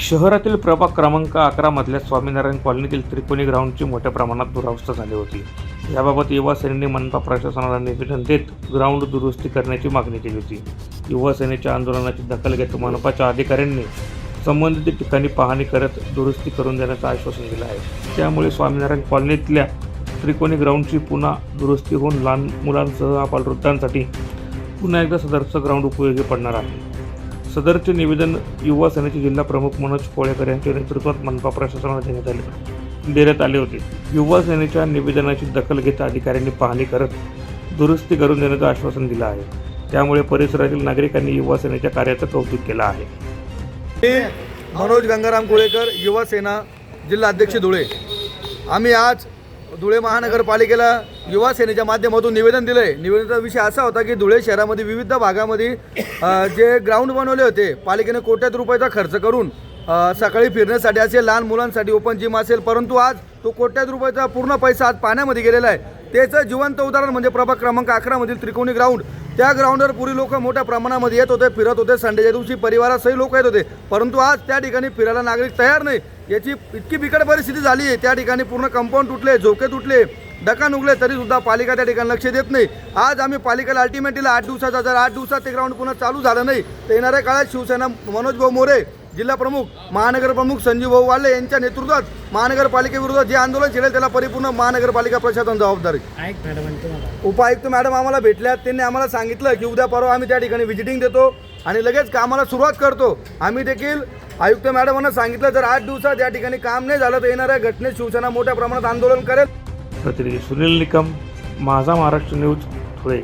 शहरातील प्रभाग क्रमांक अकरा मधल्या स्वामीनारायण कॉलनीतील त्रिकोणी ग्राउंडची मोठ्या प्रमाणात दुरावस्था झाली होती. याबाबत युवासेनेने मनपा प्रशासनाला निवेदन देत ग्राउंड दुरुस्ती करण्याची मागणी केली होती. युवा सेनेच्या आंदोलनाची दखल घेत मनपाच्या अधिकाऱ्यांनी संबंधित ठिकाणी पाहणी करत दुरुस्ती करून देण्याचं आश्वासन दिलं आहे. त्यामुळे स्वामीनारायण कॉलनीतल्या त्रिकोणी ग्राउंडची पुन्हा दुरुस्ती होऊन लहान मुलांसह अपालवृद्धांसाठी पुन्हा एकदा सदरचं ग्राउंड उपयोगी पडणार आहे. सदरचे निवेदन युवा सेनेचे जिल्हा प्रमुख मनोज कोळेकर यांच्या नेतृत्वात मनपा प्रशासनाला देण्यात आले. देण्यात आले होते. युवा सेनेच्या निवेदनाची दखल घेत अधिकाऱ्यांनी पाहणी करत दुरुस्ती करून देण्याचं आश्वासन दिलं आहे. त्यामुळे परिसरातील नागरिकांनी युवा सेनेच्या कार्याचं कौतुक केलं आहे. मी मनोज गंगाराम कोळेकर युवा सेना जिल्हा अध्यक्ष धुळे. आम्ही आज धुळे महानगरपालिकेला युवा सेनेच्या माध्यमातून निवेदन दिलं आहे निवेदनाचा विषय असा होता की धुळे शहरामध्ये विविध भागामध्ये जे ग्राउंड बनवले होते पालिकेने कोट्यात रुपयाचा खर्च करून सकाळी फिरण्यासाठी असेल लहान मुलांसाठी ओपन जिम असेल परंतु आज तो कोट्यात रुपयाचा पूर्ण पैसा आज पाण्यामध्ये गेलेला आहे. त्याचं जिवंत उदाहरण म्हणजे प्रभाग क्रमांक अकरामधील त्रिकोणी ग्राउंड त्या ग्राउंडवर पूर्वी लोक मोठ्या प्रमाणामध्ये येत होते फिरत होते. संडेच्या दिवशी परिवारासही लोक येत होते. परंतु आज त्या ठिकाणी फिरायला नागरिक तयार नाही. याची इतकी बिकट परिस्थिती झाली आहे त्या ठिकाणी पूर्ण कंपाऊंड तुटले झोके तुटले डकान उगले तरी सुद्धा पालिका त्या ठिकाणी लक्ष देत नाही. आज आम्ही पालिकेला अल्टिमेटली आठ दिवसाचा जर आठ दिवसात ते ग्राउंड पुन्हा चालू झालं नाही तर येणाऱ्या काळात शिवसेना मनोज भाऊ मोरे जिल्हा प्रमुख महानगर प्रमुख संजीव भाऊ वाले यांच्या नेतृत्वात महानगरपालिकेविरोधात जे आंदोलन छेडेल त्याला परिपूर्ण महानगरपालिका प्रशासन जबाबदार उपायुक्त मॅडम आम्हाला भेटल्यात त्यांनी आम्हाला सांगितलं की उद्या परवा आम्ही त्या ठिकाणी व्हिजिटिंग देतो आणि लगेच कामाला सुरुवात करतो. आम्ही देखील आयुक्त मॅडमांना सांगितलं जर आठ दिवसात या ठिकाणी काम नाही झालं तर येणाऱ्या घटनेत शिवसेना मोठ्या प्रमाणात आंदोलन करेल. प्रतिनिधी सुनील निकम माझा महाराष्ट्र न्यूज धुळे.